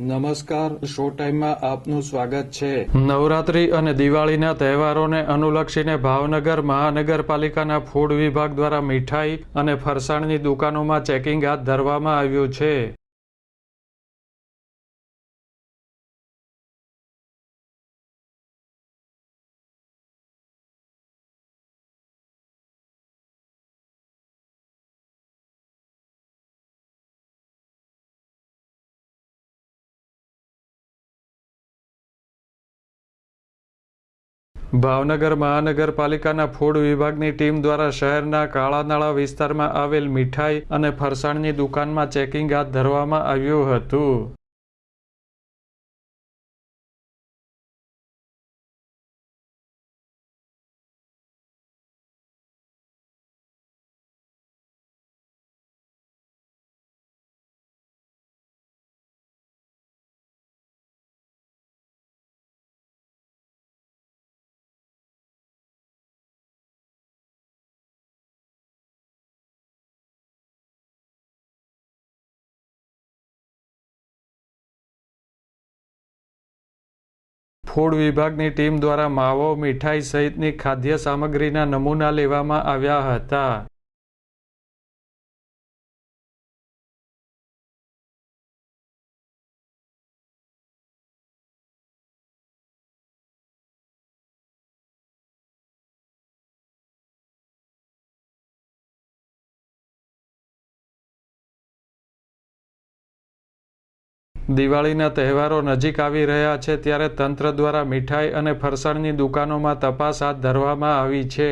નમસ્કાર, શો ટાઈમમાં આપનું સ્વાગત છે. નવરાત્રી અને દિવાળીના તહેવારોને અનુલક્ષીને ભાવનગર મહાનગરપાલિકાના ફૂડ વિભાગ દ્વારા મીઠાઈ અને ફરસાણની દુકાનોમાં ચેકિંગ હાથ ધરવામાં આવ્યું છે. ભાવનગર મહાનગરપાલિકાના ફૂડ વિભાગની ટીમ દ્વારા શહેરના કાળાનાળા વિસ્તારમાં આવેલ મીઠાઈ અને ફરસાણની દુકાનમાં ચેકિંગ હાથ ધરવામાં આવ્યું હતું. ફૂડ વિભાગની ટીમ દ્વારા માવો મીઠાઈ સહિતની ખાદ્ય સામગ્રીના નમૂના લેવામાં આવ્યા હતા. દિવાળીના તહેવારો નજીક આવી રહ્યા છે ત્યારે તંત્ર દ્વારા મીઠાઈ અને ફરસાણની દુકાનોમાં તપાસ હાથ ધરવામાં આવી છે.